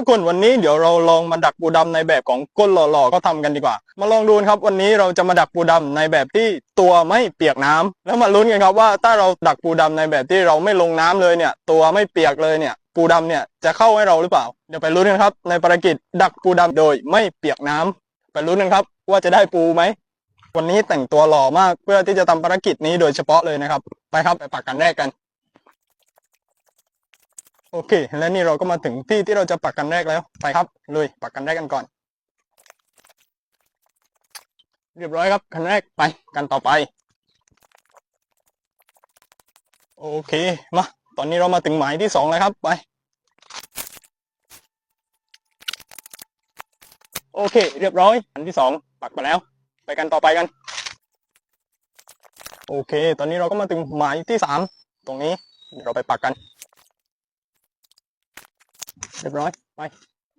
ทุกคนวันนี้เดี๋ยวเราลองมาดักปูดำในแบบของก้นหล่อๆก็ทำกันดีกว่า มาลองดูนะครับวันนี้เราจะมาดักปูดำในแบบที่ตัวไม่เปียกน้ำแล้วมาลุ้นกันครับว่าถ้าเราดักปูดำในแบบที่เราไม่ลงน้ำเลยเนี่ย ตัวไม่เปียกเลยเนี่ย ปูดำเนี่ยจะเข้าให้เราหรือเปล่า เดี๋ยวไปลุ้นกันครับ ในภารกิจดักปูดำโดยไม่เปียกน้ำไปลุ้นกันครับ ว่าจะได้ปูไหมวันนี้แต่งตัวหล่อมากเพื่อที่จะทำภารกิจนี้โดยเฉพาะเลยนะครับ ไปครับไปปักกันแรกกัน โอเค และนี่เราก็มาถึงที่ที่เราจะปักกันแรกแล้ว ไปครับลุยปักกันแรกกันก่อน เรียบร้อยครับกันแรกไปกันต่อไป โอเค มา ตอนนี้เรามาถึงหมายที่สองแล้วครับไป โอเค เรียบร้อยอันที่สองปักไปแล้ว ไปกันต่อไปกัน โอเค ตอนนี้เราก็มาถึงหมายที่สามตรงนี้เดี๋ยวเราไปปักกัน เรียบร้อยไป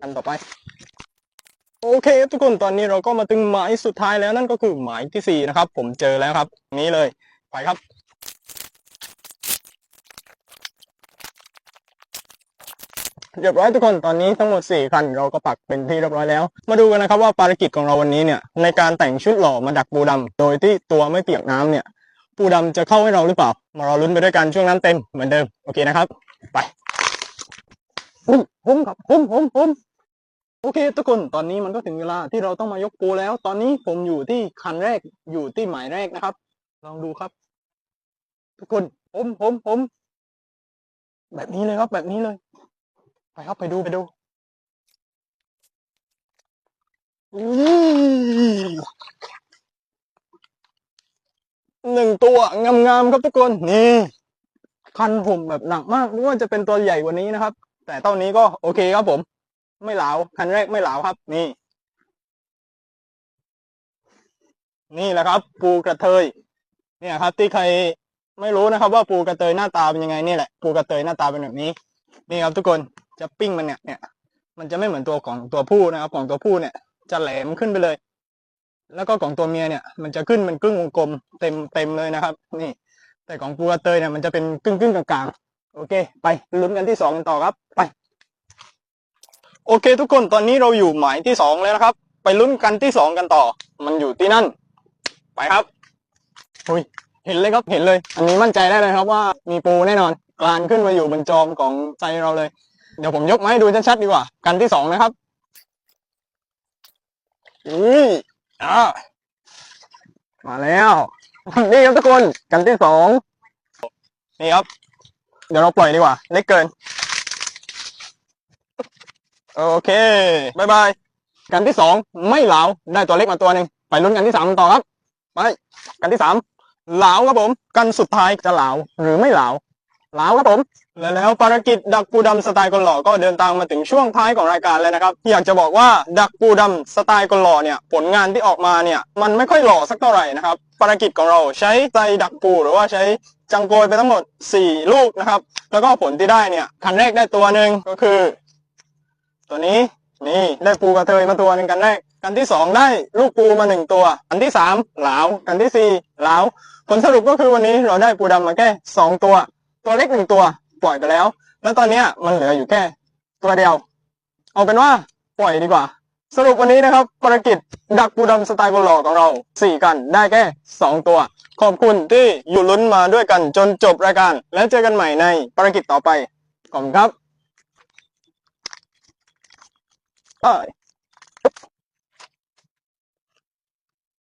กันต่อไป โอเค ทุกคนตอนนี้เราก็มาถึงหมายสุดท้ายแล้วนั่นก็คือหมายที่สี่นะครับ ผมเจอแล้วครับ นี้เลยไปครับเรียบร้อยทุกคนตอนนี้ทั้งหมด 4 คันเราก็ปักเป็นที่เรียบร้อยแล้ว มาดูกันนะครับว่าภารกิจของเราวันนี้เนี่ยในการแต่งชุดหล่อมาดักปูดำโดยที่ตัวไม่เปียกน้ำเนี่ย ปูดำจะเข้าให้เราหรือเปล่า มารอลุ้นไปด้วยกันช่วงนั้นเต็มเหมือนเดิม โอเคนะครับ ไป หุ้มหุ้มครับหุ้มหุ้มหุ้มโอเค ทุกคนตอนนี้มันก็ถึงเวลาที่เราต้องมายกปูแล้ว ตอนนี้ผมอยู่ที่คันแรกอยู่ที่หมายแรกนะครับ ลองดูครับ ทุกคนผมผมผมแบบนี้เลยครับแบบนี้เลย ไปครับไปดูไปดูหนึ่งตัวงามๆครับทุกคนนี่คันผมแบบหนักมากนึกว่าจะเป็นตัวใหญ่กว่านี้นะครับ แต่เท่านี้ก็โอเคครับผม ไม่เหลาคันแรกไม่เหลาครับ นี่ นี่แหละครับ ปูกระเทย เนี่ยครับ ที่ใครไม่รู้นะครับ ว่าปูกระเทยหน้าตาเป็นยังไงนี่แหละปูกระเทยหน้าตาเป็นแบบนี้ นี่ครับ ทุกคนจะปิ้งมันเนี่ยเนี่ย มันจะไม่เหมือนตัวของตัวผู้นะครับ ของตัวผู้เนี่ย จะแหลมขึ้นไปเลย แล้วก็ของตัวเมียเนี่ย มันจะขึ้นเป็นครึ่งวงกลมเต็มเต็มเลยนะครับ นี่ แต่ของปูกระเตยเนี่ยมันจะเป็นครึ่งครึ่งกลาง โอเค ไปลุ้นกันที่สองกันต่อครับ ไป โอเค ทุกคนตอนนี้เราอยู่หมายที่สองแล้วนะครับ ไปลุ้นกันที่สองกันต่อ มันอยู่ที่นั่น ไปครับอุ้ยเห็นเลยครับเห็นเลย อันนี้มั่นใจได้เลยครับว่ามีปูแน่นอนกลานขึ้นมาอยู่บนจอมของใจเราเลย เดี๋ยวผมยกมาให้ดูชัดๆดีกว่า กันที่สองนะครับอุ้ยอ่ามาแล้วนี่ครับทุกคนกันที่สองนี่ครับ เดี๋ยวเราปล่อยดีกว่า เล็กเกิน โอเคบายบาย กันที่สองไม่เหลาได้ตัวเล็กมาตัวหนึ่งไปลุ้นกันที่สามต่อครับไปกันที่สามเหลาครับผม กันสุดท้ายจะเหลาหรือไม่เหลาเหลาครับผม และแล้วภารกิจดักปูดำสไตล์คนหล่อก็เดินทางมาถึงช่วงท้ายของรายการแล้วนะครับ อยากจะบอกว่าดักปูดำสไตล์คนหล่อเนี่ยผลงานที่ออกมาเนี่ยมันไม่ค่อยหล่อสักเท่าไหร่นะครับภารกิจของเราใช้ใจดักปูหรือว่าใช้ จังโกยไปทั้งหมด 4 ลูกนะครับ แล้วก็ผลที่ได้เนี่ยคันแรกได้ตัวหนึ่งก็คือ ตัวนี้นี่ได้ปูกระเทยมาตัวหนึ่งกันแรกกันที่สองได้ลูกปูมาหนึ่งตัวอันที่สามเหลากันที่สี่เหลาผลสรุปก็คือวันนี้เราได้ปูดำมาแค่สองตัว ตัวเล็กหนึ่งตัวปล่อยไปแล้ว แล้วตอนนี้มันเหลืออยู่แค่ ตัวเดียว เอาเป็นว่าปล่อยดีกว่า สรุปวันนี้นะครับภารกิจดักปูดำสไตล์บอลหล่อของเราสี่กันได้แค่สองตัว ขอบคุณที่อยู่ลุ้นมาด้วยกันจนจบรายการ แล้วเจอกันใหม่ในภารกิจต่อไป ขอบคุณครับ Bye.